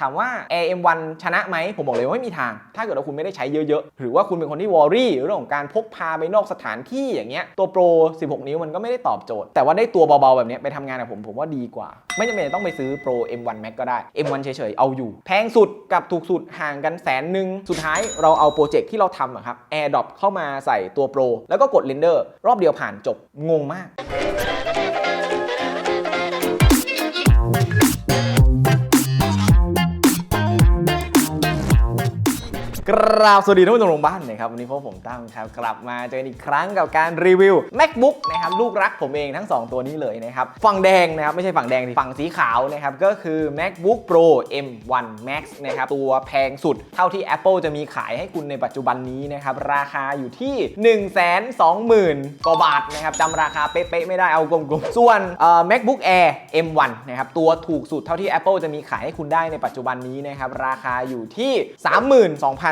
ถามว่า Air M1 ชนะไหมผมบอกเลยว่าไม่มีทาง ถ้าเกิดว่าคุณไม่ได้ใช้เยอะๆ หรือว่าคุณเป็นคนที่วอรี่เรื่องของการพกพาไปนอกสถานที่อย่างเงี้ยตัวโปร 16 นิ้วมันก็ไม่ได้ตอบโจทย์ แต่ว่าได้ตัวเบาๆ แบบเนี้ยไปทำงานกับผมผมว่าดีกว่า ไม่จำเป็นต้องไปซื้อ Pro M1 Max ก็ได้ M1 เฉยๆ เอาอยู่ แพงสุดกับถูกสุดห่างกันแสนหนึ่งสุดท้ายเราเอาโปรเจกต์ที่เราทำอะครับ AirDrop เข้ามาใส่ตัว Pro แล้วก็กด Render รอบเดียวผ่านจบงงมาก กราบสวัสดีท่านผู้ชมทางบ้านนะครับวันนี้พวกผมตั้มครับกลับมาเจอกันอีกครั้งกับการรีวิว MacBook นะครับลูกรักผมเองทั้ง 2 ตัวนี้เลยนะครับฝั่งแดงนะครับไม่ใช่ฝั่งแดงสิฝั่งสีขาวนะครับก็คือ MacBook Pro M1 Max นะครับตัวแพงสุดเท่าที่ Apple จะมีขายให้คุณในปัจจุบันนี้นะครับราคาอยู่ที่ 1 2 0 0 0 0กว่าบาทนะครับจำราคาเป๊ะๆไม่ได้เอากลมๆส่วนเอ่อ MacBook Air M1 นะครับตัวถูกสุดเท่าที่ Apple จะมีขายให้คุณได้ในปัจจุบันนี้นะครับราคาอยู่ที่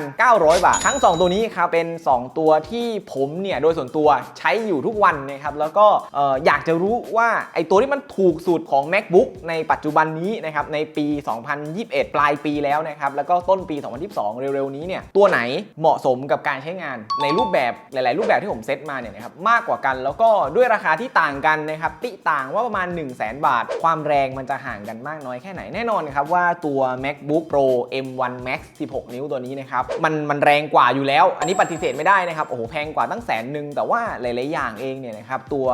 32,900 บาท ทั้ง 2 ตัวนี้ครับเป็น 2 ตัวที่ผมเนี่ยโดยส่วนตัวใช้อยู่ทุกวันนะครับแล้วก็เอ่ออยากจะรู้ว่าไอตัวที่มันถูกสุดของ MacBook ในปัจจุบันนี้นะครับในปี 2021 ปลายปีแล้วนะครับแล้วก็ต้นปี 2022 เร็วๆนี้เนี่ยตัวไหนเหมาะสมกับการใช้งานในรูปแบบหลาย ๆ รูปแบบที่ผมเซตมาเนี่ยนะครับมากกว่ากันแล้วก็ด้วยราคาที่ต่างกันนะครับติต่างว่าประมาณ 1 0 0 0 0แบาท ความแรงมันจะห่างกันมากน้อยแค่ไหนแน่นอนครับว่าตัว MacBook Pro M1 Max 16 นิ้วตัวนี้นะครับมันมันแรงกว่าอยู่แล้ว อันนี้ปฏิเสธไม่ได้นะครับ โอ้โห แพงกว่าตั้งแสนหนึ่งแต่ว่าหลาย ๆ อย่างเองเนี่ยนะครับ ตัว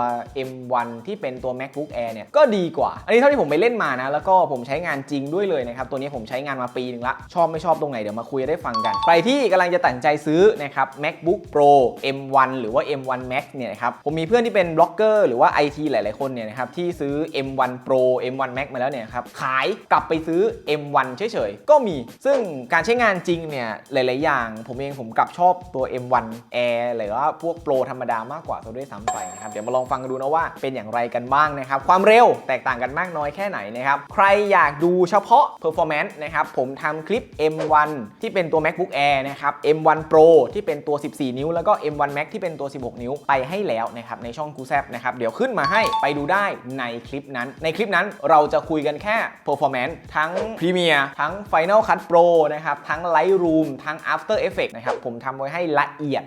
M1 ที่เป็นตัว MacBook Air เนี่ย ก็ดีกว่า อันนี้เท่าที่ผมไปเล่นมานะ แล้วก็ผมใช้งานจริงด้วยเลยนะครับ ตัวนี้ผมใช้งานมาปีหนึ่งละ ชอบไม่ชอบตรงไหนเดี๋ยวมาคุยได้ฟังกัน ใครที่กำลังจะตัดใจซื้อนะครับ MacBook Pro M1 หรือว่า M1 Max เนี่ยนะครับ ผมมีเพื่อนที่เป็นบล็อกเกอร์หรือว่า IT หลาย ๆ คนเนี่ยนะครับที่ซื้อ M1 Pro M1 Max มาแล้วเนี่ยครับขายกลับไปซื้อ M1 เฉย ๆ ก็มี ซึ่งการใช้งานจริงเนี่ยหลาย ๆ อย่าง ผมเองผมกลับชอบตัว M1 Air หรือว่าพวก Pro ธรรมดามากกว่าตัวด้วยซ้ำไปนะครับ เดี๋ยวมาลองฟังกันดูนะว่าเป็นอย่างไรกันบ้างนะครับ ความเร็วแตกต่างกันมากน้อยแค่ไหนนะครับ ใครอยากดูเฉพาะ performance นะครับ ผมทำคลิป M1 ที่เป็นตัว MacBook Air นะครับ M1 Pro ที่เป็นตัว 14 นิ้ว แล้วก็ M1 Max ที่เป็นตัว 16 นิ้วไปให้แล้วนะครับในช่องกูแซบนะครับเดี๋ยวขึ้นมาให้ไปดูได้ในคลิปนั้น ในคลิปนั้นเราจะคุยกันแค่ performance ทั้ง Premiere ทั้ง Final Cut Pro นะครับทั้ง Lightroom ทั้ง After Effects นะครับผมทำไว้ให้ละเอียด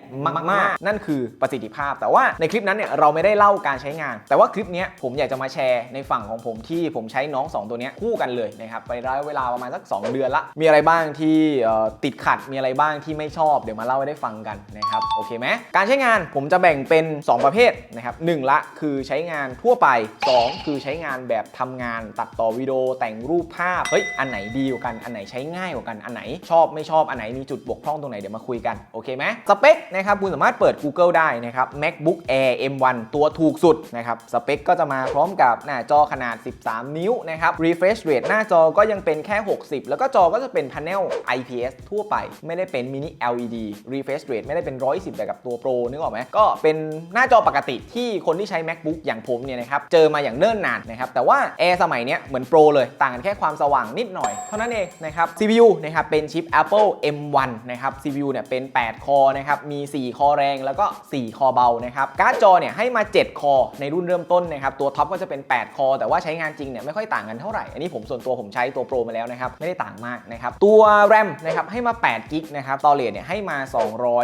มากๆ นั่นคือประสิทธิภาพ แต่ว่าในคลิปนั้นเนี่ยเราไม่ได้เล่าการใช้งาน แต่ว่าคลิปเนี้ยผมอยากจะมาแชร์ในฝั่งของผมที่ผมใช้น้อง 2 ตัวเนี้ยคู่กันเลยนะครับไประยะเวลาประมาณสัก 2 เดือนละ มีอะไรบ้างที่เอ่อติดขัดมีอะไรบ้างที่ไม่ชอบเดี๋ยวมาเล่าให้ได้ฟังกันนะครับโอเคไหมการใช้งานผมจะแบ่งเป็น 2 ประเภทนะครับหนึ่งละคือใช้งานทั่วไป 2 คือใช้งานแบบทำงานตัดต่อวิดีโอแต่งรูปภาพเฮ้ยอันไหนดีกว่ากันอันไหนใช้ง่ายกว่ากันอันไหนชอบไม่ชอบอันไหนมีจุดบกพร่องตรงไหนเดี๋ยวมาคุยกัน โอเคไหมสเปคนะครับคุณสามารถเปิด Google ได้นะครับ MacBook Air M1 ตัวถูกสุดนะครับสเปคก็จะมาพร้อมกับหน้าจอขนาด 13 นิ้วนะครับ refresh rate หน้าจอก็ยังเป็นแค่ 60 แล้วก็จอก็จะเป็น panel IPS ทั่วไป ไม่ได้เป็น mini LED refresh rate ไม่ได้เป็น 110แบบกับตัว Pro นึกออกไหมก็เป็นหน้าจอปกติที่คนที่ใช้ MacBook อย่างผมเนี่ยนะครับเจอมาอย่างเนิ่นนานนะครับแต่ว่า Air สมัยเนี้ยเหมือน Pro เลยต่างกันแค่ความสว่างนิดหน่อยเท่านั้นเองนะครับ CPU นะครับเป็นชิป Apple M1 นะครับ CPU เนี่ยเป็น 8 คอนะครับ มี 4 คอแรงแล้วก็ 4 คอเบานะครับ การ์ดจอเนี่ยให้มา 7 คอ ในรุ่นเริ่มต้นนะครับ ตัวท็อปก็จะเป็น 8 คอ แต่ว่าใช้งานจริงเนี่ยไม่ค่อยต่างกันเท่าไหร่ อันนี้ผมส่วนตัวผมใช้ตัว Pro มาแล้วนะครับ ไม่ได้ต่างมากนะครับ ตัว RAM นะครับให้มา8กิกนะครับตอเรดเนี่ยให้มา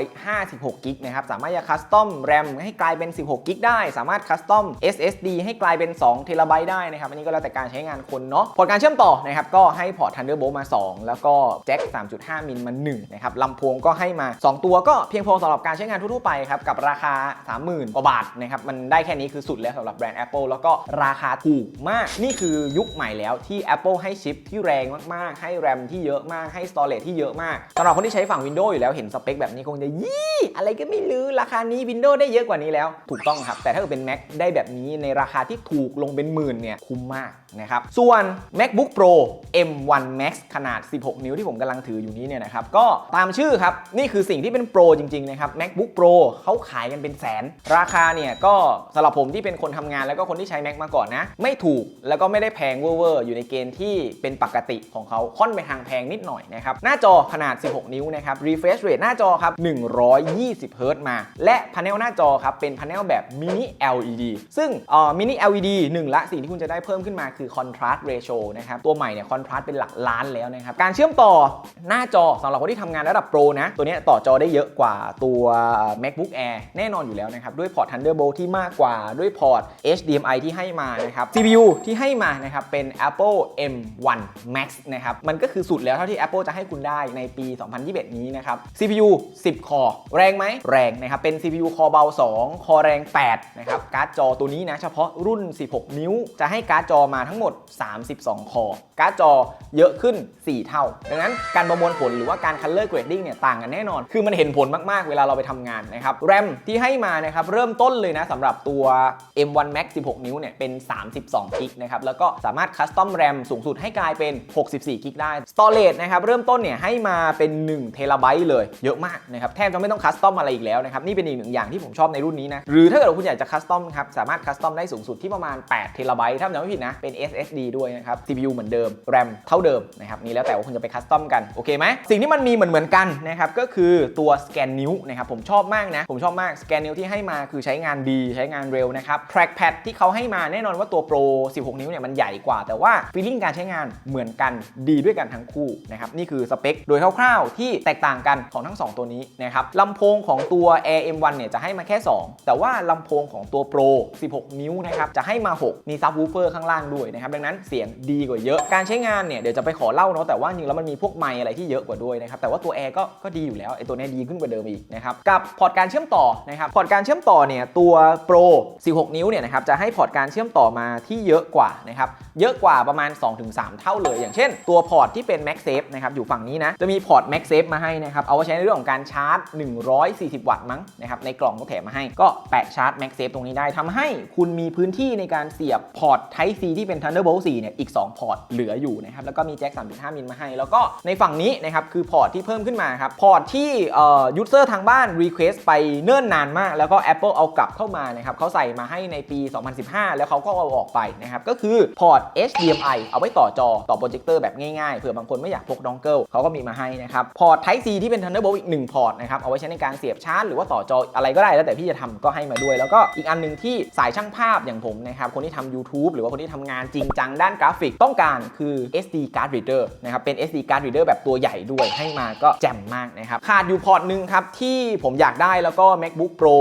256กิกนะครับสามารถจะคัสตอม RAM ให้กลายเป็น 16กิกได้ สามารถคัสตอม SSD ให้กลายเป็น2เทราไบต์ได้นะครับอันนี้ก็แล้วแต่การใช้งานคนเนาะพอร์ตการเชื่อมต่อนะครับก็ให้พอร์ต Thunderbolt มา 2 แล้วก็แจ็ค3.5มิลมา1นะครับลำโพงก็ให้มา 2 ตัวก็เพียงพอสำหรับการใช้งานทั่วๆไปครับกับราคา 30,000กว่าบาทนะครับมันได้แค่นี้คือสุดแล้วสำหรับแบรนด์ Apple แล้วก็ราคาถูกมากนี่คือยุคใหม่แล้วที่ Apple ให้ชิปที่แรงมากๆ ให้ RAM ที่เยอะมากให้ Storage ที่เยอะมากสำหรับคนที่ใช้ฝั่ง Windows อยู่แล้วเห็นสเปคแบบนี้คงจะยี่อะไรก็ไม่รู้ราคานี้ Windows ได้เยอะกว่านี้แล้ว ถูกต้องครับ แต่ถ้าเกิดเป็น Mac ได้แบบนี้ในราคาที่ถูกลงเป็นหมื่นเนี่ยคุ้มมากนะครับส่วน MacBook Pro M1 Max ขนาด 16 นิ้วที่ผมกำลังถืออยู่นี้เนี่ยนะครับก็ตามชื่อครับ นี่คือสิ่งที่เป็นโปรจริง ๆ นะครับ MacBook Pro เขาขายกันเป็นแสน ราคาเนี่ยก็สำหรับผมที่เป็นคนทำงานแล้วก็คนที่ใช้ Mac มาก่อนนะ ไม่ถูกแล้วก็ไม่ได้แพงเวอร์ๆอยู่ในเกณฑ์ที่เป็นปกติของเขาค่อนไปทางแพงนิดหน่อยนะครับหน้าจอขนาด 16 นิ้วนะครับ refresh rate หน้าจอครับ 120 Hz มา และพาเนลหน้าจอครับเป็นพาเนลแบบ mini LED ซึ่งเอ่อ mini LED หนึ่งละสิ่งที่คุณจะได้เพิ่มขึ้นมาคือ contrast ratio นะครับตัวใหม่เนี่ย contrast เป็นหลักล้านแล้วนะครับการเชื่อมต่อหน้าจอสำหรับคนที่ทำงานระดับโปรนะ ตัวนี้ต่อจอได้เยอะกว่าตัว MacBook Air แน่นอนอยู่แล้วนะครับ ด้วยพอร์ต Thunderbolt ที่มากกว่าด้วยพอร์ต HDMI ที่ให้มานะครับ CPU ที่ให้มานะครับเป็น Apple M1 Max นะครับมันก็คือสุดแล้วเท่าที่ Apple จะให้คุณได้ในปี 2021 นี้นะครับ CPU 10 คอแรงไหมแรงนะครับเป็น CPU คอเบา 2 คอแรง 8 นะครับ การ์ดจอตัวนี้นะเฉพาะรุ่น 16 นิ้ว จะให้การ์ดจอมาทั้งหมด 32 คอ การ์ดจอเยอะขึ้น 4 เท่า ดังนั้นการประมวลผลหรือว่าการคัลเ color grading เนี่ยต่างกันแน่นอน คือมันเห็นผลมากๆ เวลาเราไปทำงานนะครับ RAM ที่ให้มานะครับเริ่มต้นเลยนะสำหรับตัว M1 Max 16 นิ้วเนี่ยเป็น 32กิกนะครับแล้วก็สามารถคัสตอม RAM สูงสุดให้กลายเป็น 64กิกได้ Storage นะครับเริ่มต้นเนี่ยให้มาเป็น1เทราไบต์เลยเยอะมากนะครับแทบจะไม่ต้องคัสตอมอะไรอีกแล้วนะครับนี่เป็นอีกหนึ่งอย่างที่ผมชอบในรุ่นนี้นะหรือถ้าเกิดคุณอยากจะคัสตอมครับสามารถคัสตอมได้สูงสุดที่ประมาณ8เทราไบต์ถ้าจำไม่ผิดนะเป็น SSD ด้วยนะครับ CPU เหมือนเดิม RAM เท่าเดิมนะครับนี่แล้วแต่ว่าคุณจะไปคัสตอมกันโอเคไหมสิ่งที่มันมีเมือนเหมือนๆกันนะครับก็คือตัวสแกนนิ้วนะครับผมชอบมากนะ ผมชอบมากสแกนนิ้วที่ให้มาคือใช้งานดีใช้งานเร็วนะครับ trackpad ที่เขาให้มาแน่นอนว่าตัว Pro 16 นิ้วเนี่ยมันใหญ่กว่า แต่ว่า feeling การใช้งานเหมือนกันดีด้วยกันทั้งคู่นะครับนี่คือสเปคโดยคร่าวๆ ที่แตกต่างกันของทั้ง 2 ตัวนี้นะครับลำโพงของตัว Air M1 เนี่ยจะให้มาแค่ 2 แต่ว่าลำโพงของตัว Pro 16 นิ้วนะครับจะให้มา 6 มีซับวูเฟอร์ข้างล่างด้วยนะครับดังนั้นเสียงดีกว่าเยอะการใช้งานเนี่ยเดี๋ยวจะไปขอเล่าเนาะแต่ว่าจริงแล้วมันมีพวกไมค์อะไรที่เยอะกว่าด้วยนะครับแต่ว่าตัว Air ก็ก็ดีอยู่แล้วไอ้ตัวนี้ดีขึ้นกว่าเดิมอีกนะครับกับพอร์ตการเชื่อมต่อนะครับพอร์ตการเชื่อมต่อเนี่ยตัว Pro 16 นิ้วเนี่ยนะครับจะให้พอร์ตการเชื่อมต่อมาที่เยอะกว่านะครับเยอะกว่าประมาณ 2-3 เท่าเลย อย่างเช่น ตัวพอร์ตที่เป็น MagSafe นะครับอยู่ฝั่งนี้นะจะมีพอร์ต MagSafe มาให้นะครับเอาไว้ใช้ในเรื่องของการชาร์จ 140 วัตต์มั้งนะครับในกล่องก็แถมมาให้ก็แปะชาร์จ MagSafe ตรงนี้ได้ทำให้คุณมีพื้นที่ในการเสียบพอร์ต Type C ที่เป็น Thunderbolt 4เนี่ยอีก 2 พอร์ตเหลืออยู่นะครับแล้วก็มีแจ็ค3.5มิลมาให้ แล้วก็ในฝั่งนี้นะครับคือพอร์ตที่เพิ่มขึ้นมาครับ พอร์ตที่ยูเซอร์ทางบ้าน Request ไปเนิ่นนานมาก แล้วก็ Apple เอากลับเข้ามานะครับเขาใส่มาให้ในปี 2015 แล้วเขาก็เอาออกไปนะครับ ก็คือพอร์ต HDMI เอาไว้ต่อจอต่อโปรเจคเตอร์แบบง่ายๆ เผื่อบางคนไม่อยากพกดองเกิลเขาก็มีมาให้นะครับ พอร์ต Type C ที่เป็น Thunderbolt อีก 1 พอร์ตนะครับ เอาไว้ใช้ในการเสียบชาร์จหรือว่าต่อจออะไรก็ได้แล้วแต่พี่จะทำก็ให้มาด้วย แล้วก็อีกอันหนึ่งที่สายช่างภาพอย่างผมนะครับคนที่ทำ YouTube หรือว่าคนที่ทำงานจริงจังด้านกราฟิกต้องการคือ SD card reader นะครับเป็น SD card reader แบบตัวใหญ่ด้วยให้มาก็แจ่มมากนะครับ ขาดอยู่พอร์ตหนึ่งครับที่ผมอยากได้แล้วก็ MacBook Pro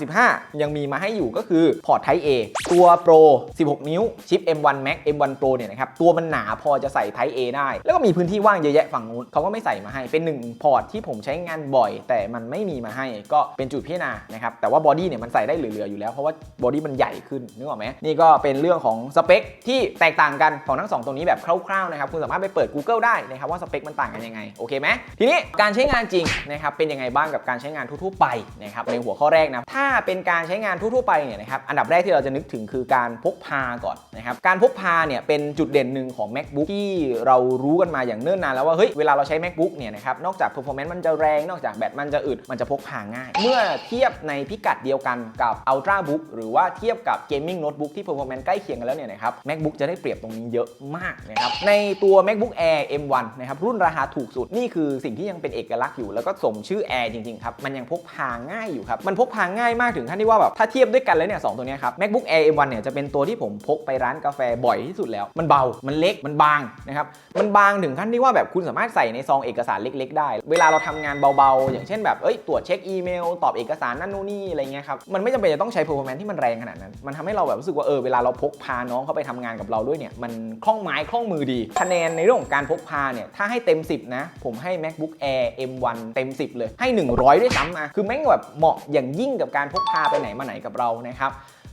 2015 ยังมีมาให้อยู่ก็คือพอร์ต Type A ตัว Pro 16 นิ้วชิป M1 Max M1 Pro เนี่ยนะครับ ตัวมันหนาพอจะใส่ Type A ได้ แล้วก็มีพื้นที่ว่างเยอะแยะฝั่งนู้นเขาก็ไม่ใส่มาให้เป็นหนึ่งพอร์ตที่ผมใช้งานบ่อย แต่มันไม่มีมาให้ก็เป็นจุดพิจารณานะครับแต่ว่าบอดี้เนี่ยมันใส่ได้เหลือๆอยู่แล้วเพราะว่าบอดี้มันใหญ่ขึ้นนึกออกไหมนี่ก็เป็นเรื่องของสเปคที่แตกต่างกันของทั้งสองตัวนี้แบบคร่าวๆนะครับคุณสามารถไปเปิด Google ได้นะครับว่าสเปคมันต่างกันยังไง โอเคไหมทีนี้การใช้งานจริงนะครับเป็นยังไงบ้างกับการใช้งานทั่วๆไปนะครับในหัวข้อแรกนะถ้าเป็นการใช้งานทั่วๆไปเนี่ยนะครับอันดับแรกที่เราจะนึกถึงคือการพกพาก่อนนะครับการพกพาเนี่ยเป็นจุดเด่นหนึ่งของ MacBook ที่เรารู้กันมาอย่างเนิ่นนานแล้วว่าเฮ้ยเวลาเราใช้ MacBook เนี่ยนะครับนอกจาก performance มันจะแรง นอกจากแบตมันจะอึดมันจะพกพาง่าย เมื่อเทียบในพิกัดเดียวกันกับ Ultrabook หรือว่าเทียบกับ Gaming Notebook ที่ performance ใกล้เคียงกันแล้วเนี่ยนะครับ MacBook จะได้เปรียบตรงนี้เยอะมากนะครับในตัว MacBook Air M1 นะครับรุ่นราคาถูกสุดนี่คือสิ่งที่ยังเป็นเอกลักษณ์อยู่แล้วก็สมชื่อ Air จริงๆครับมันยังพกพาง่ายอยู่ครับมันพกพาง่ายมากถึงขั้นที่ว่าแบบถ้าเทียบด้วยกันแล้วเนี่ยสองตัวนี้ครับ MacBook Air M1 เนี่ยจะเป็นตัวที่ผมพกไปร้านกาแฟบ่อยที่สุดแล้ว มันเบามันเล็กมันบางนะครับมันบางถึงขั้นที่ว่าแบบคุณสามารถใส่ในซองเอกสารเล็ก ๆ ได้ เวลาเราทำงานเบาๆ อย่างเช่นแบบเอ้ยตรวจเช็คอีเมล ตอบเอกสารนั่นนู่นนี่อะไรเงี้ยครับมันไม่จำเป็นจะต้องใช้ performance ที่มันแรงขนาดนั้น มันทำให้เราแบบรู้สึกว่าเออเวลาเราพกพาน้องเข้าไปทำงานกับเราด้วยเนี่ยมันคล่องไม้คล่องมือดีคะแนนในเรื่องของการพกพาเนี่ยถ้าให้เต็ม 10 นะ ผมให้ MacBook Air M1 เต็ม 10 เลย ให้ 100 ด้วยซ้ำอะคือแม่งแบบเหมาะอย่างยิ่งกับการพกพาไปไหนมาไหนกับเรานะครับ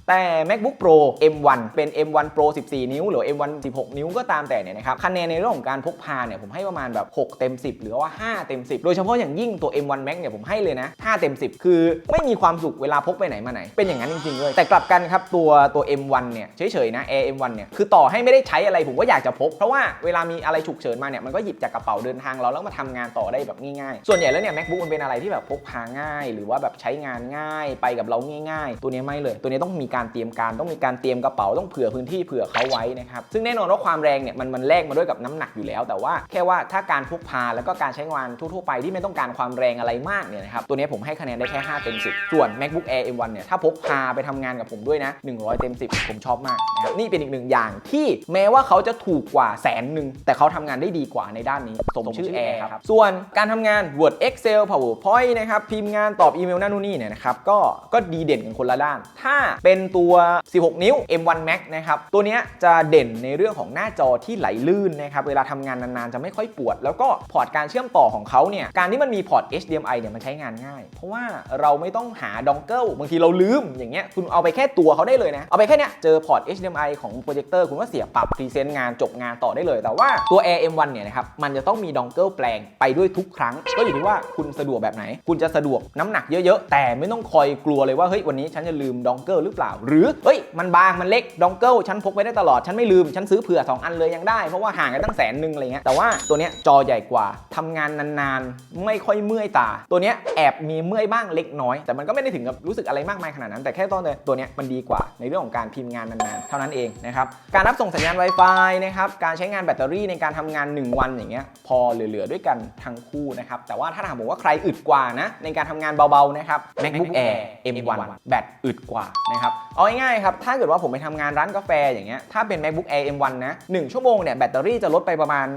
แต่ MacBook Pro M1 เป็น M1 Pro 14 นิ้ว หรือ M1 16 นิ้วก็ตามแต่เนี่ยนะครับคะแนนในเรื่องของการพกพาเนี่ยผมให้ประมาณแบบ 6 เต็ม 10 หรือว่า 5 เต็ม 10 โดยเฉพาะอย่างยิ่งตัว M1 Max เนี่ยผมให้เลยนะ 5 เต็ม 10 คือไม่มีความสุขเวลาพกไปไหนมาไหน เป็นอย่างนั้นจริงๆเลยแต่กลับกันครับตัวตัว M1 เนี่ยเฉยๆนะ Air M1 เนี่ยคือต่อให้ไม่ได้ใช้อะไรผมก็อยากจะพก เพราะว่าเวลามีอะไรฉุกเฉินมาเนี่ยมันก็หยิบจากกระเป๋าเดินทางเราแล้วมาทำงานต่อได้แบบง่ายๆส่วนใหญ่แล้วเนี่ย MacBook มันเป็นอะไรที่แบบพกพาง่าย หรือว่าแบบใช้งานง่ายไปกับเราง่าย ๆ ตัวนี้ไม่เลย ตัวนี้ต้องมีการเตรียมการต้องมีการเตรียมกระเป๋าต้องเผื่อพื้นที่เผื่อเขาไว้นะครับซึ่งแน่นอนว่าความแรงเนี่ยมันมันแลกมาด้วยกับน้ำหนักอยู่แล้ว แต่ว่าแค่ว่าถ้าการพกพาแล้วก็การใช้งานทั่วๆไปที่ไม่ต้องการความแรงอะไรมากเนี่ยนะครับตัวนี้ผมให้คะแนนได้แค่ 5 เต็ม 10 ส่วน MacBook Air M1 เนี่ยถ้าพกพาไปทำงานกับผมด้วยนะ 100 เต็ม 10 ผมชอบมากนะครับนี่เป็นอีกหนึ่งอย่างที่แม้ว่าเขาจะถูกกว่าแสนหนึ่งแต่เขาทำงานได้ดีกว่าในด้านนี้สมชื่อ Air ครับส่วนการทำงาน Word Excel PowerPoint นะครับพิมพ์งานตอบอีเมลนั่นนู่นนี่เนี่ยนะครับก็ก็ดีเด่นกันคนละด้าน ถ้าเป็นตัว 16 นิ้ว M1 Max นะครับ ตัวนี้จะเด่นในเรื่องของหน้าจอที่ไหลลื่นนะครับ เวลาทำงานนานๆ จะไม่ค่อยปวด แล้วก็พอร์ตการเชื่อมต่อของเขาเนี่ย การที่มันมีพอร์ต HDMI เนี่ยมันใช้งานง่าย เพราะว่าเราไม่ต้องหาดองเกิลบางทีเราลืมอย่างเงี้ย คุณเอาไปแค่ตัวเขาได้เลยนะ เอาไปแค่เนี้ยเจอพอร์ต HDMI ของโปรเจคเตอร์คุณก็เสียบปรับพรีเซนต์งานจบงานต่อได้เลย แต่ว่าตัว Air M1 เนี่ยนะครับ มันจะต้องมีดองเกิลแปลงไปด้วยทุกครั้ง ก็อยู่ที่ว่าคุณสะดวกแบบไหน คุณจะสะดวกน้ำหนักเยอะๆ แต่ไม่ต้องคอยกลัวเลยว่าเฮ้ยวันนี้ฉันจะลืมดองเกิลหรือเปล่าหรือเฮ้ยมันบางมันเล็กดองเกิลฉันพกไว้ได้ตลอดฉันไม่ลืมฉันซื้อเผื่อ 2 อันเลยยังได้ เพราะว่าห่างกันตั้งแสนหนึ่งอะไรเงี้ยแต่ว่าตัวเนี้ยจอใหญ่กว่าทำงานนานๆ ไม่ค่อยเมื่อยตา ตัวเนี้ยแอบมีเมื่อยบ้างเล็กน้อย แต่มันก็ไม่ได้ถึงกับรู้สึกอะไรมากมายขนาดนั้น แต่แค่ตอนเลยตัวเนี้ยมันดีกว่าในเรื่องของการพิมพ์งานนานๆเท่านั้นเองนะครับการรับส่งสัญญาณ Wi-Fi นะครับการใช้งานแบตเตอรี่ในการทำงาน 1 วันอย่างเงี้ยพอเหลือๆด้วยกันทั้งคู่นะครับแต่ว่าถ้าถามผมว่าใครอึดกว่านะในการทำงานเบาๆนะครับ MacBook Air M1 แบตอึดกว่านะครับเอาง่ายๆครับ ถ้าเกิดว่าผมไปทำงานร้านกาแฟอย่างเงี้ย ถ้าเป็น MacBook Air M1 นะ 1 ชั่วโมงเนี่ยแบตเตอรี่จะลดไปประมาณ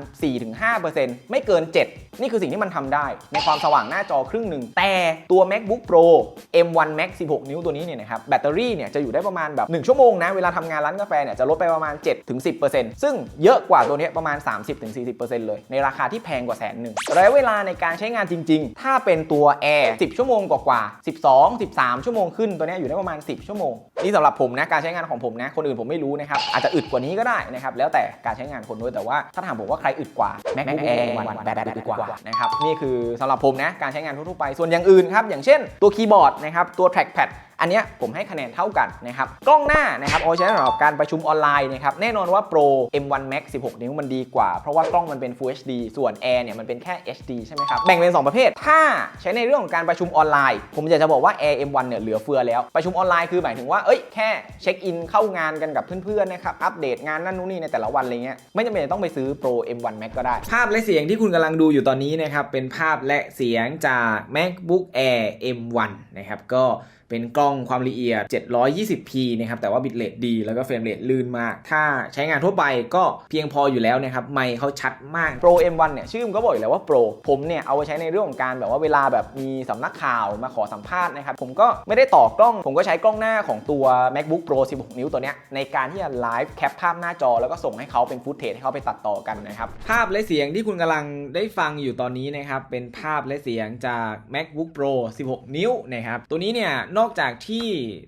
4-5%ไม่เกิน 7 นี่คือสิ่งที่มันทำได้ ในความสว่างหน้าจอครึ่งหนึ่ง แต่ตัว MacBook Pro M1 Max 16 นิ้วตัวนี้เนี่ยนะครับ แบตเตอรี่เนี่ยจะอยู่ได้ประมาณแบบ 1 ชั่วโมงนะ เวลาทำงานร้านกาแฟเนี่ยจะลดไปประมาณ 7-10%ซึ่งเยอะกว่าตัวนี้ประมาณ 30-40%เลย ในราคาที่แพงกว่าแสนหนึ่งระยะเวลาในการใช้งานจริง ๆ ถ้าเป็นตัว Air 10 ชั่วโมงกว่าๆ12 13 ชั่วโมงขึ้นตัวนี้อยู่ได้ประมาณ 10 ชั่วโมงนี่สำหรับผมนะการใช้งานของผมนะคนอื่นผมไม่รู้นะครับอาจจะอึดกว่านี้ก็ได้นะครับแล้วแต่การใช้งานคนด้วยแต่ว่าถ้าถามผมว่าใครอึดกว่า MacBook Air 1แบตอึดกว่านะครับนี่คือสำหรับผมนะการใช้งานทั่วไปส่วนอย่างอื่นครับอย่างเช่นตัวคีย์บอร์ดนะครับตัวแทร็กแพด อันนี้ผมให้คะแนนเท่ากันนะครับกล้องหน้านะครับเอาไว้ใช้สำหรับการประชุมออนไลน์นะครับแน่นอนว่า Pro M1 Max 16 นิ้วมันดีกว่า เพราะว่ากล้องมันเป็น Full HD ส่วน Air เนี่ยมันเป็นแค่ HD ใช่ไหมครับแบ่งเป็น 2 ประเภท ถ้าใช้ในเรื่องของการประชุมออนไลน์ ผมอยากจะบอกว่า Air M1 เนี่ยเหลือเฟือแล้วประชุมออนไลน์คือหมายถึงว่าเอ้ยแค่เช็คอินเข้างานกันกับเพื่อนๆนะครับอัปเดตงานนั่นนู่นนี่ในแต่ละวันอะไรเงี้ยไม่จำเป็นต้องไปซื้อ Pro M1 Max ก็ได้ ภาพและเสียงที่คุณกำลังดูอยู่ตอนนี้นะครับเป็นภาพและเสียงจาก MacBook Air M1 นะครับก็ เป็นกล้องความละเอียด 720p นะครับ แต่ว่าบิตเรทดี แล้วก็เฟรมเรทลื่นมาก ถ้าใช้งานทั่วไปก็เพียงพออยู่แล้วนะครับ ไมค์เขาชัดมาก Pro M1 เนี่ย ชื่อมันก็บอกอยู่แล้วว่า Pro ผมเนี่ย เอาไว้ใช้ในเรื่องของการแบบว่าเวลาแบบมีสำนักข่าวมาขอสัมภาษณ์นะครับ ผมก็ไม่ได้ต่อกล้อง ผมก็ใช้กล้องหน้าของตัว MacBook Pro 16 นิ้วตัวเนี้ยในการที่จะไลฟ์แคปภาพหน้าจอแล้วก็ส่งให้เขาเป็นฟุตเทจให้เขาไปตัดต่อกันนะครับ ภาพและเสียงที่คุณกำลังได้ฟังอยู่ตอนนี้นะครับ เป็นภาพและเสียงจาก MacBook Pro 16 นิ้วนะครับ ตัวนี้เนี่ยนอกจากที่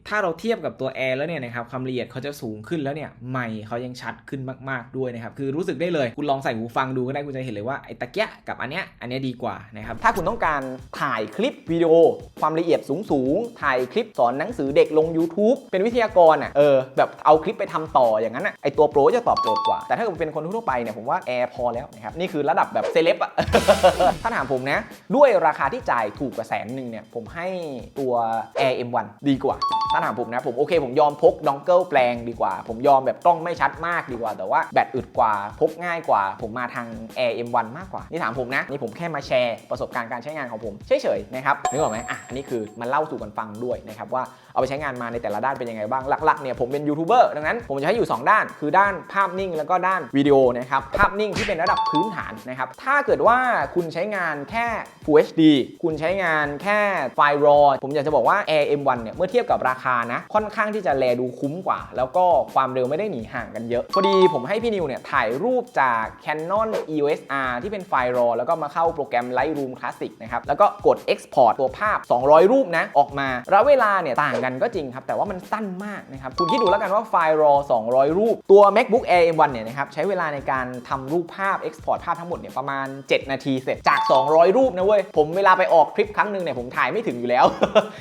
ถ้าเราเทียบกับตัว Air แล้วเนี่ยนะครับความละเอียดเขาจะสูงขึ้นแล้วเนี่ยไมค์เขายังชัดขึ้นมาก ๆด้วยนะครับคือรู้สึกได้เลย คุณลองใส่หูฟังดูก็ได้คุณจะเห็นเลยว่าไอ้ตะเกียกับอันเนี้ยอันเนี้ยดีกว่านะครับถ้าคุณต้องการถ่ายคลิปวิดีโอ ความละเอียดสูงๆถ่ายคลิปสอนหนังสือเด็กลง YouTube เป็นวิทยากรอะเออแบบเอาคลิปไปทำต่ออย่างนั้นอะไอตัวโปรจะตอบโจทย์กว่า แต่ถ้าเกิดเป็นคนทั่วไปเนี่ยผมว่า Air พอแล้วนะครับนี่คือระดับแบบเซเลบอะถ้าถามผมนะด้วยราคาที่จ่ายถูกกว่าแสนหนึ่งเนี่ยผมให้ตัว Air M1 ดีกว่า ถ้าถามผมนะผมโอเค ผมยอมพกดองเกิลแปลงดีกว่า ผมยอมแบบกล้องไม่ชัดมากดีกว่า แต่ว่าแบตอึดกว่าพกง่ายกว่า ผมมาทาง Air M1 มากกว่า นี่ถามผมนะ นี่ผมแค่มาแชร์ประสบการณ์การใช้งานของผมเฉยๆนะครับนึกออกไหมอะอันนี้คือมาเล่าสู่กันฟังด้วยนะครับว่า เอาไปใช้งานมาในแต่ละด้านเป็นยังไงบ้าง หลักๆเนี่ยผมเป็นยูทูบเบอร์ดังนั้น ผมจะใช้อยู่ 2 ด้าน คือด้านภาพนิ่งแล้วก็ด้านวิดีโอนะครับ ภาพนิ่งที่เป็นระดับพื้นฐานนะครับ ถ้าเกิดว่าคุณใช้งานแค่ Full HD คุณใช้งานแค่ไฟล์ RAW ผมอยากจะบอกว่า Air M1 เนี่ยเมื่อเทียบกับราคานะ ค่อนข้างที่จะแลดูคุ้มกว่า แล้วก็ความเร็วไม่ได้หนีห่างกันเยอะ พอดีผมให้พี่นิวเนี่ยถ่ายรูปจาก Canon EOS R ที่เป็นไฟล์ RAW แล้วก็มาเข้าโปรแกรม Lightroom Classic นะครับ แล้วก็กด Export ตัวภาพ 200 รูปนะ ออกมา ระยะเวลาเนี่ยต่างกันก็จริงครับ แต่ว่ามันสั้นมากนะครับ คุณคิดดูแล้วกันว่าไฟล์ RAW 200 รูป ตัว MacBook Air M1 เนี่ยนะครับ ใช้เวลาในการทำรูปภาพ Export ภาพทั้งหมดเนี่ยประมาณ 7 นาทีเสร็จ จาก 200 รูปนะเว้ย ผมเวลาไปออกคลิปครั้งหนึ่งเนี่ยผมถ่ายไม่ถึงอยู่แล้ว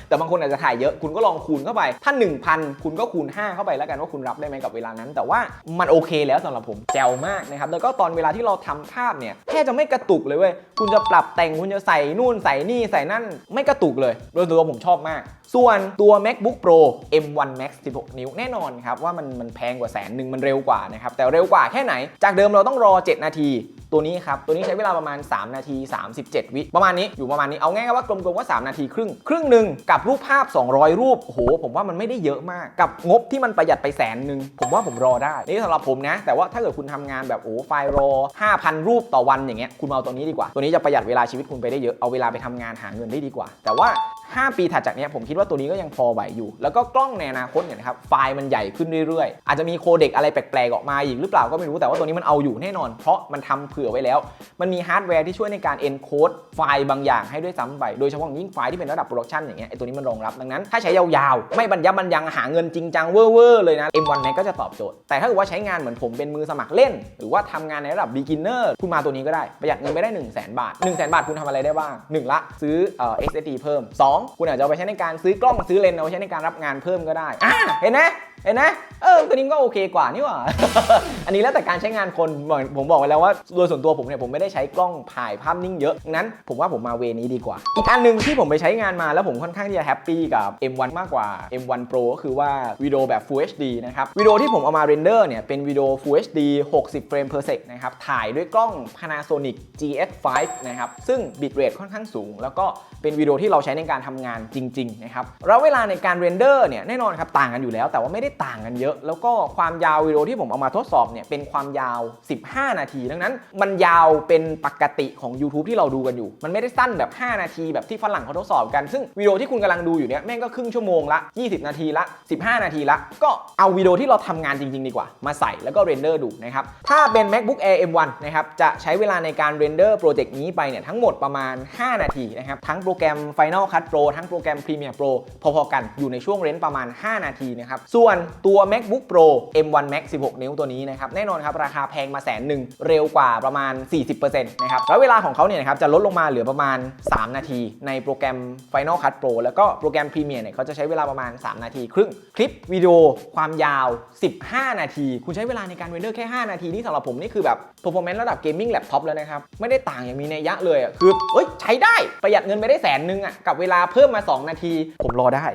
แต่บางคนอาจจะถ่ายเยอะ คุณก็ลองคูณเข้าไป ถ้า 1,000 คุณก็คูณ 5 เข้าไปแล้วกันว่าคุณรับได้ไหมกับเวลานั้น แต่ว่ามันโอเคแล้วสำหรับผมแจ๋วมากนะครับ แล้วก็ตอนเวลาที่เราทำภาพเนี่ยแทบจะไม่กระตุกเลยเว้ย คุณจะปรับแต่ง คุณจะใส่นู่นใส่นี่ใส่นั่น ไม่กระตุกเลย โดยตัวผมชอบมาก ส่วนตัว MacBook Pro M1 Max 16 นิ้ว แน่นอนครับว่ามันมันแพงกว่าแสนหนึ่งมันเร็วกว่านะครับ แต่เร็วกว่าแค่ไหน จากเดิมเราต้องรอ 7 นาที ตัวนี้ครับ ตัวนี้ใช้เวลาประมาณ 3 นาที 37 วิ ประมาณนี้ อยู่ประมาณนี้ เอาง่ายๆว่ากลมๆว่า 3 นาทีครึ่ง ครึ่งหนึ่งกับรูปภาพ 200 รูปโอ้โหผมว่ามันไม่ได้เยอะมาก กับงบที่มันประหยัดไปแสนหนึ่ง ผมว่าผมรอได้ นี่สำหรับผมนะ แต่ว่าถ้าเกิดคุณทำงานแบบโอ้ไฟล์รอ 5,000 รูปต่อวันอย่างเงี้ย คุณเอาตัวนี้ดีกว่า ตัวนี้จะประหยัดเวลาชีวิตคุณไปได้เยอะ เอาเวลาไปทำงานหาเงินได้ดีกว่า แต่ว่า 5 ปีถัดจากนี้ผมคิดว่าตัวนี้ก็ยังพอไหวอยู่ แล้วก็กล้องในอนาคตเนี่ยนะครับไฟล์มันใหญ่ขึ้นเรื่อยๆ อาจจะมีโคเด็กอะไรแปลกๆออกมาอีกหรือเปล่าก็ไม่รู้แต่ว่าตัวนี้มันเอาอยู่แน่นอน เพราะมันทำเผื่อไว้แล้ว มันมีฮาร์ดแวร์ที่ช่วยในการ encode ไฟล์บางอย่างให้ด้วยซ้ำไปโดยเฉพาะยิ่งไฟล์ที่เป็นระดับโปรดักชันอย่างเงี้ยไอตัวนี้มันรองรับดังนั้นถ้าใช้ยาวๆ ไม่บรรยับบรรยังหาเงินจริงจังเว่อร์เลยนะ M1 Max ก็จะตอบโจทย์แต่ถ้าเกิดว่าใช้งานเหมือนผมเป็นมือสมัครเล่น หรือว่าทำงานในระดับ beginner คุณมาตัวนี้ก็ได้ประหยัดเงินไปได้ 1 0 0 0 0แบาท 1 0 0 0 0แบาทคุณทำอะไรได้บ้าง 1 ละซื้อเอ่อ SSD เพิ่ม 2คุณอาจจะเอาไปใช้ในการซื้อกล้องซื้อเลนส์เอาไปใช้ในการรับงานเพิ่มก็ได้อะเห็นไหมเห็นไหมเออตัวนี้ก็โอเคกว่านี่หว่า อันนี้แล้วแต่การใช้งานคนบอกผมบอกไว้แล้วว่าโดยส่วนตัวผมเนี่ยผมไม่ได้ใช้กล้องถ่ายภาพนิ่งเยอะดังนั้นผมว่าผมมาเวนี้ดีกว่า อีกอันหนึ่งที่ผมไปใช้งานมาแล้วผมค่อนข้างที่จะแฮปปี้กับ M1 มากกว่า M1 Pro ก็คือว่าวิดีโอแบบ Full HD นะครับวิดีโอที่ผมเอามาเรนเดอร์เนี่ยเป็นวิดีโอ Full HD 60 เฟรม per sec นะครับถ่ายด้วยกล้อง Panasonic GX5 นะครับซึ่งบิตเรทค่อนข้างสูง แล้วก็เป็นวิดีโอที่เราใช้ในการทำงานจริงๆนะครับแล้วเวลาในการเรนเดอร์เนี่ยแน่นอนครับต่างกันอยู่แล้ว แต่ว่าไม่ได้ต่างกันเยอะ แล้วก็ความยาววิดีโอที่ผมเอามาทดสอบเนี่ยเป็นความยาว 15 นาที ดังนั้น มันยาวเป็นปกติของ YouTube ที่เราดูกันอยู่ มันไม่ได้สั้นแบบ 5 นาทีแบบที่ฝรั่งเขาทดสอบกัน ซึ่งวิดีโอที่คุณกำลังดูอยู่เนี่ยแม่งก็ครึ่งชั่วโมงละ 20 นาทีละ 15 นาทีละ ก็เอาวิดีโอที่เราทำงานจริง ๆ ดีกว่า มาใส่แล้วก็เรนเดอร์ดูนะครับ ถ้าเป็น MacBook Air M1 นะครับ จะใช้เวลาในการเรนเดอร์โปรเจกต์นี้ไปเนี่ยทั้งหมดประมาณ 5 นาทีนะครับ ทั้งโปรแกรม Final Cut Pro ทั้งโปรแกรม Premiere Pro พอๆกันอยู่ในช่วงเรนประมาณ 5 นาทีนะครับ ส่วนตัว MacBook Pro M1 Max 16 นิ้วตัวนี้นะครับแน่นอนครับราคาแพงมาแสนหนึ่งเร็วกว่าประมาณ 40%นะครับแล้วเวลาของเขาเนี่ยนะครับจะลดลงมาเหลือประมาณ 3 นาที ในโปรแกรม Final Cut Pro แล้วก็โปรแกรม Premiere เนี่ยเขาจะใช้เวลาประมาณ 3 นาที ครึ่งคลิปวิดีโอความยาว 15 นาที คุณใช้เวลาในการเรนเดอร์แค่ 5 นาทีนี่สำหรับผมนี่คือแบบ performance ระดับ gaming laptop แล้วนะครับ ไม่ได้ต่างอย่างมีนัยยะเลยอะคือเอ้ยใช้ได้ประหยัดเงินไปได้แสนนึงอะกับเวลาเพิ่มมา 2 นาที ผมรอได้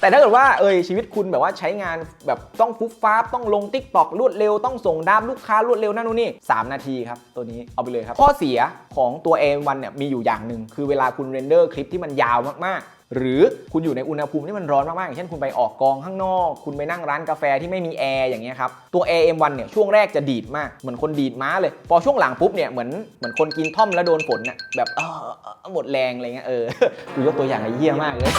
แต่ถ้าเกิดว่าเอยชีวิตคุณแบบว่าใช้งานแบบต้องฟุบฟ้าบต้องลงติ๊กตอกรวดเร็วต้องส่งดามลูกค้ารวดเร็วนั่นนู่นนี่3นาทีครับตัวนี้เอาไปเลยครับ ข้อเสียของตัว AM1 เนี่ยมีอยู่อย่างหนึ่งคือเวลาคุณเรนเดอร์คลิปที่มันยาวมากๆ หรือคุณอยู่ในอุณหภูมิที่มันร้อนมากๆอย่างเช่นคุณไปออกกองข้างนอก คุณไปนั่งร้านกาแฟที่ไม่มีแอร์อย่างเงี้ยครับตัว AM1 เนี่ยช่วงแรกจะดีดมากเหมือนคนดีดม้าเลย พอช่วงหลังปุ๊บเนี่ยเหมือนเหมือนคนกินท่อมแล้วโดนฝนน่ะแบบเออหมดแรงอะไรเงี้ยเออกูยกตัวอย่างไอ้เหี้ยมากเลย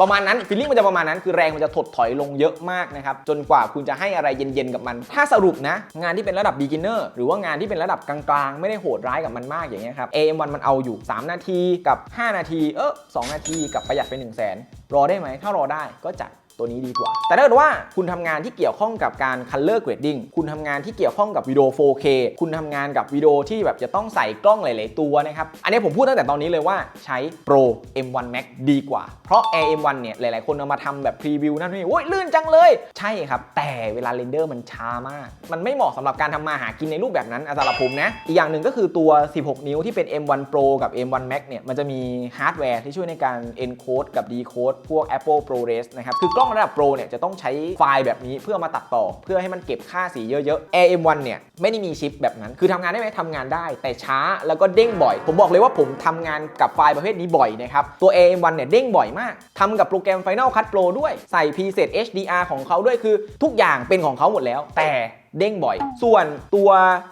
ประมาณนั้นฟีลลิ่งมันจะประมาณนั้น คือแรงมันจะถดถอยลงเยอะมากนะครับจนกว่าคุณจะให้อะไรเย็นๆกับมัน ถ้าสรุปนะ งานที่เป็นระดับ beginner หรือว่างานที่เป็นระดับกลางๆ ไม่ได้โหดร้ายกับมันมากอย่างเงี้ยครับ AM1 มันเอาอยู่ 3 นาทีกับ 5 นาทีเออ2นาทีกับประหยัดไป 1 0 0 0 0แสนรอได้ไหม ถ้ารอได้ก็จัด ตัวนี้ดีกว่า แต่ถ้าเกิดว่าคุณทำงานที่เกี่ยวข้องกับการ color grading คุณทำงานที่เกี่ยวข้องกับวิดีโอ 4K คุณทำงานกับวิดีโอที่แบบจะต้องใส่กล้องหลาย ๆ ตัวนะครับ อันนี้ผมพูดตั้งแต่ตอนนี้เลยว่าใช้ Pro M1 Max ดีกว่า เพราะ Air M1 เนี่ยหลาย ๆ คนเอามาทำแบบพรีวิวนั่นนี่โอ้ยลื่นจังเลย ใช่ครับ แต่เวลาเรนเดอร์มันช้ามาก มันไม่เหมาะสำหรับการทำมาหากินในรูปแบบนั้นสำหรับผมนะ อีกอย่างหนึ่งก็คือตัว 16 นิ้วที่เป็น M1 Pro กับ M1 Max เนี่ยมันจะมีฮาร์ดแวร์ที่ช่วยในการ encode กับ decode พวก Apple ProRes นะครับคือกล้องระดับโปรเนี่ยจะต้องใช้ไฟล์แบบนี้เพื่อมาตัดต่อ เพื่อให้มันเก็บค่าสีเยอะๆ AM1 เนี่ยไม่ได้มีชิปแบบนั้น คือทำงานได้ไหมทำงานได้ แต่ช้าแล้วก็เด้งบ่อย ผมบอกเลยว่าผมทำงานกับไฟล์ประเภทนี้บ่อยนะครับ ตัว AM1 เนี่ยเด้งบ่อยมากทำกับโปรแกรม Final Cut Pro ด้วย ใส่ preset HDR ของเขาด้วย คือทุกอย่างเป็นของเขาหมดแล้ว แต่ เด้งบ่อย ส่วนตัว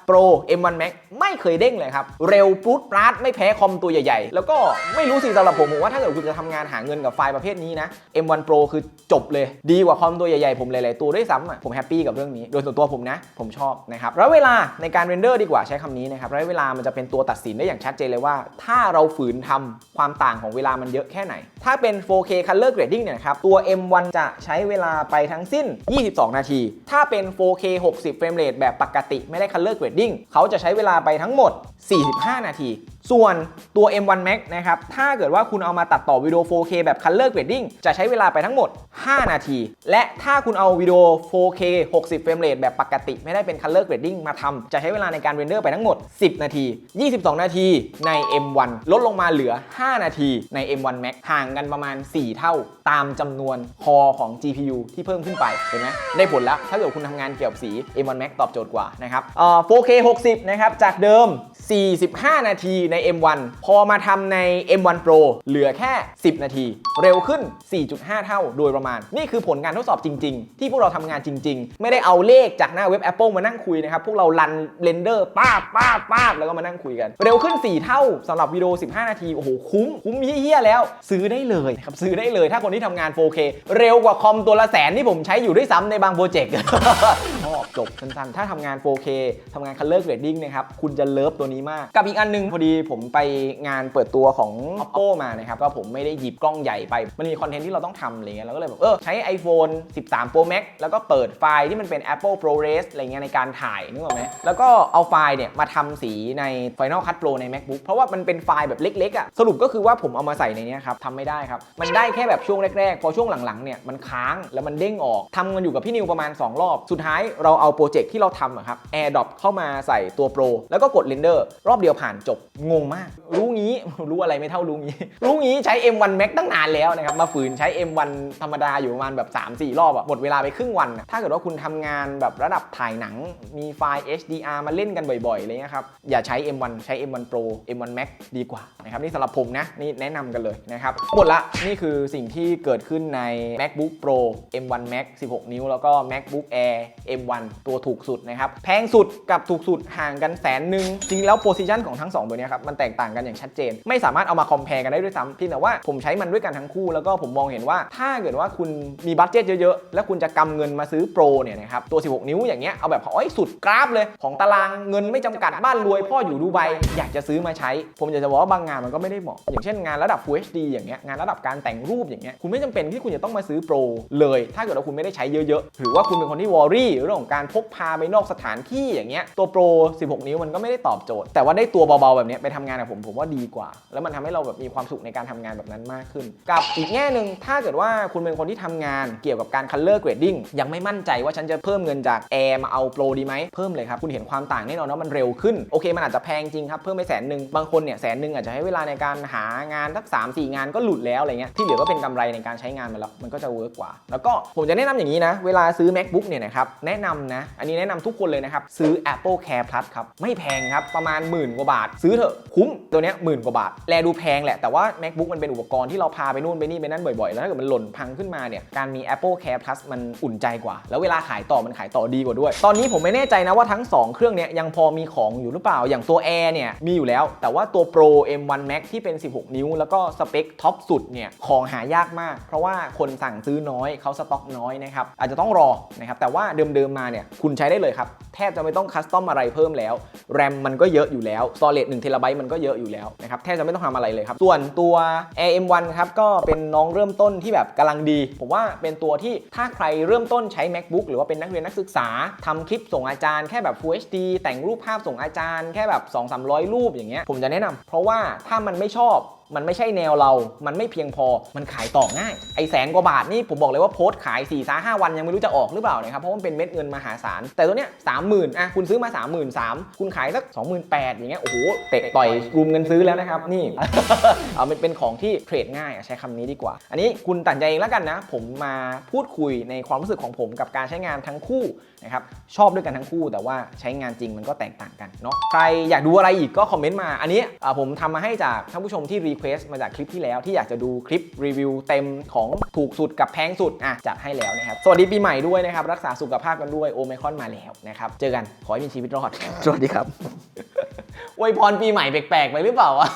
Pro M1 Max ไม่เคยเด้งเลยครับ เร็วปรุดปราดไม่แพ้คอมตัวใหญ่ๆ แล้วก็ไม่รู้สิสำหรับผมผมว่าถ้าเกิดคุณจะทำงานหาเงินกับไฟล์ประเภทนี้นะ M1 Pro คือจบเลย ดีกว่าคอมตัวใหญ่ๆ ผมหลายๆตัวด้วยซ้ำผมแฮปปี้กับเรื่องนี้ โดยส่วนตัวผมนะ ผมชอบนะครับแล้วเวลาในการเรนเดอร์ดีกว่าใช้คำนี้นะครับแล้วเวลามันจะเป็นตัวตัดสินได้อย่างชัดเจนเลยว่า ถ้าเราฝืนทำความต่างของเวลามันเยอะแค่ไหน ถ้าเป็น 4K Color Grading เนี่ยครับตัว M1 จะใช้เวลาไปทั้งสิ้น 22 นาที ถ้าเป็น 4K 60เฟรมเรทแบบปกติไม่ได้คัลเลอร์เกรดดิ้งเขาจะใช้เวลาไปทั้งหมด 45 นาที ส่วนตัว M1 Max นะครับ ถ้าเกิดว่าคุณเอามาตัดต่อวิดีโอ 4K แบบ Color Grading จะใช้เวลาไปทั้งหมด 5 นาที และถ้าคุณเอาวิดีโอ 4K 60 เฟรมเรทแบบปกติ ไม่ได้เป็น Color Grading มาทำจะใช้เวลาในการเรนเดอร์ไปทั้งหมด 10 นาที 22 นาทีใน M1 ลดลงมาเหลือ 5 นาทีใน M1 Max ห่างกันประมาณ 4 เท่า ตามจำนวนคอของ GPU ที่เพิ่มขึ้นไปเห็นไหมได้ผลแล้ว ถ้าเกิดคุณทำงานเกี่ยวกับสี M1 Max ตอบโจทย์กว่านะครับเอ่อ 4K 60 นะครับ จากเดิม 45 นาทีใน M1 พอมาทำใน M1 Pro เหลือแค่ 10 นาที เร็วขึ้น 4.5 เท่าโดยประมาณ นี่คือผลการทดสอบจริง ๆ ที่พวกเราทำงานจริง ๆ ไม่ได้เอาเลขจากหน้าเว็บ Apple มานั่งคุยนะครับ พวกเรารันเรนเดอร์ป้าป้าป้าแล้วก็มานั่งคุยกัน เร็วขึ้น 4 เท่าสำหรับวิดีโอ 15 นาที โอ้โห คุ้ม คุ้มเฮี้ยแล้ว ซื้อได้เลยครับซื้อได้เลยถ้าคนที่ทำงาน 4K เร็วกว่าคอมตัวละแสนที่ผมใช้อยู่ด้วยซ้ำในบางโปรเจกต์จบสั้นๆถ้าทำงาน 4K ทำงาน Color Grading นะครับคุณจะเลิฟตัวนี้มาก กับอีกอันหนึงพอดีผมไปงานเปิดตัวของ Oppo มานะครับก็ผมไม่ได้หยิบกล้องใหญ่ไป มันมีคอนเทนต์ที่เราต้องทำอะไรเงี้ยเราก็เลยแบบเออใช้ iPhone 13 Pro Max แล้วก็เปิดไฟล์ที่มันเป็น Apple ProRes อะไรเงี้ยในการถ่ายนึกออกไหมแล้วก็เอาไฟล์เนี่ยมาทำสีใน Final Cut Pro ใน MacBook เพราะว่ามันเป็นไฟล์แบบเล็กๆอะสรุปก็คือว่าผมเอามาใส่ในเนี้ยครับทำไม่ได้ครับ มันได้แค่แบบช่วงแรกๆ พอช่วงหลังๆเนี่ยมันค้างแล้วมันเด้งออกทำกันอยู่กับพี่นิวประมาณ 2 รอบ สุดท้ายเราเอาโปรเจกต์ที่เราทำอะครับ AirDrop เข้ามาใส่ตัว Pro แล้วก็กด Render รอบเดียวผ่านจบงงมาก รู้งี้รู้อะไรไม่เท่ารู้งี้ รู้งี้ใช้ M1 Max ตั้งนานแล้วนะครับ มาฝืนใช้ M1 ธรรมดาอยู่ประมาณแบบ 3-4 รอบอะหมดเวลาไปครึ่งวันอะถ้าเกิดว่าคุณทำงานแบบระดับถ่ายหนัง มีไฟล์ HDR มาเล่นกันบ่อยๆอะไรเงี้ยครับอย่าใช้ M1 ใช้ M1 Pro M1 Max ดีกว่านะครับนี่สำหรับผมนะนี่แนะนำกันเลยนะครับหมดละนี่คือสิ่งที่เกิดขึ้นใน MacBook Pro M1 Max 16 นิ้ว แล้วก็ MacBook Air M1 ตัวถูกสุดนะครับแพงสุดกับถูกสุดห่างกันแสนหนึ่งจริงแล้วโพซิชันของทั้ง 2 ตัวนี้ครับมันแตกต่างกันอย่างชัดเจน ไม่สามารถเอามาคอมเพลกันได้ด้วยซ้ำเพียงแต่ว่าผมใช้มันด้วยกันทั้งคู่แล้วก็ผมมองเห็นว่าถ้าเกิดว่าคุณมีบัตเจ็ตเยอะๆ แล้วคุณจะกำเงินมาซื้อโปรเนี่ยนะครับตัว 16 นิ้วอย่างเงี้ยเอาแบบเอาให้สุดกราฟเลย ของตารางเงินไม่จำกัดบ้านรวยพ่ออยู่ดูไบอยากจะซื้อมาใช้ ผมอยากจะบอกว่าบางงานมันก็ไม่ได้เหมาะ อย่างเช่นงานระดับ Full HD อย่างเงี้ยงานระดับการแต่งรูปอย่างเงี้ยคุณไม่จำเป็นที่คุณจะต้องมาซื้อโปรเลย ถ้าเกิดว่าคุณไม่ได้ใช้เยอะๆหรือว่าคุณเป็นคนที่วอรี่เรื่องของการพกพาไปนอกสถานที่อย่างเงี้ยตัวโปร 16 นิ้วมันก็ไม่ได้ตอบโจทย์แต่ว่าได้ตัวเบาๆแบบนี้ไปทำงานกับผมผมว่าดีกว่า แล้วมันทำให้เราแบบมีความสุขในการทำงานแบบนั้นมากขึ้น กับอีกแง่หนึ่งถ้าเกิดว่าคุณเป็นคนที่ทำงานเกี่ยวกับการ color grading ยังไม่มั่นใจว่าฉันจะเพิ่มเงินจาก Air มาเอาโปรดีไหมเพิ่มเลยครับคุณเห็นความต่างแน่นอนว่ามันเร็วขึ้นโอเคมันอาจจะแพงจริงครับเพิ่มไปแสนหนึ่งบางคนเนี่ยแสนหนึ่งอาจจะให้เวลาในการหางานสัก3 4 งานก็หลุดแล้วอะไรเงี้ยที่เหลือก็เป็นกำไรในการใช้งานมันแล้วมันก็จะเวิร์กกว่า แล้วก็ผมจะแนะนำอย่างนี้นะ เวลาซื้อ macbook เนี่ยนะครับแนะนำนะอันนี้แนะนำทุกคนเลยนะครับซื้อ apple care plus ครับไม่แพงครับประมาณมาณหมื่นกว่าบาท ซื้อเถอะคุ้มตัวเนี้ยหมื่นกว่าบาท แลดูแพงแหละ แต่ว่า macbook มันเป็นอุปกรณ์ที่เราพาไปนู่นไปนี่ไปนั่นบ่อยๆ แล้วถ้าเกิดมันหล่นพังขึ้นมาเนี่ยการมี apple care plus มันอุ่นใจกว่า แล้วเวลาขายต่อมันขายต่อดีกว่าด้วย ตอนนี้ผมไม่แน่ใจนะว่าทั้ง 2 เครื่องเนี้ยยังพอมีของอยู่หรือเปล่าอย่างตัว Air เนี่ยมีอยู่แล้ว แต่ว่าตัว Pro M1 Max ที่เป็น 16 นิ้ว แล้วก็สเปคท็อปสุดเนี่ยของหายากมาก เพราะว่าคนสั่งซื้อน้อยเขาสต็อกน้อยนะครับอาจจะต้องรอนะครับแต่ว่าเดิมๆมาเนี่ยคุณใช้ได้เลยครับแทบจะไม่ต้องคัสตอมอะไรเพิ่มแล้วแรมมันก็เยอะเยอะอยู่แล้ว storage 1เทราไบต์มันก็เยอะอยู่แล้วนะครับแทบจะไม่ต้องทำอะไรเลยครับ ส่วนตัว Air M1 ครับก็เป็นน้องเริ่มต้นที่แบบกำลังดี ผมว่าเป็นตัวที่ถ้าใครเริ่มต้นใช้ macbook หรือว่าเป็นนักเรียนนักศึกษาทำคลิปส่งอาจารย์แค่แบบ Full HD แต่งรูปภาพส่งอาจารย์แค่แบบ 2-300 รูปอย่างเงี้ยผมจะแนะนำเพราะว่าถ้ามันไม่ชอบ มันไม่ใช่แนวเรา มันไม่เพียงพอ มันขายต่อง่าย ไอแสนกว่าบาทนี่ผมบอกเลยว่าโพสต์ขาย4ี่สาห้าวันยังไม่รู้จะออกหรือเปล่านะครับ เพราะมันเป็นเม็ดเงินมหาศาล แต่ตัวเนี้ยสามหมื่นอะคุณซื้อมา3 3 0 0 0คุณขายสัก 28,000อย่างเงี้ย โอ้โห เตะต่อยรวมเงินซื้อแล้วนะครับ นี่ เอามันเป็นของที่เทรดง่ายใช้คำนี้ดีกว่า อันนี้คุณตัดใจเองแล้วกันนะ ผมมาพูดคุยในความรู้สึกของผมกับการใช้งานทั้งคู่นะครับ ชอบด้วยกันทั้งคู่ แต่ว่าใช้งานจริงมันก็แตกต่างกันเนาะ ใครอยากดูอะไรอีกก็คอมเมนต์มา อันนี้ผมทำมาให้จากท่านผู้ชมที่รีเควสมาจากคลิปที่แล้วที่อยากจะดูคลิปรีวิวเต็มของถูกสุดกับแพงสุดอะจัดให้แล้วนะครับ สวัสดีปีใหม่ด้วยนะครับ รักษาสุขภาพกันด้วยโอไมครอนมาแล้วนะครับ เจอกัน ขอให้มีชีวิตรอด สวัสดีครับอวยพรปีใหม่แปลกๆไปหรือเปล่าวะ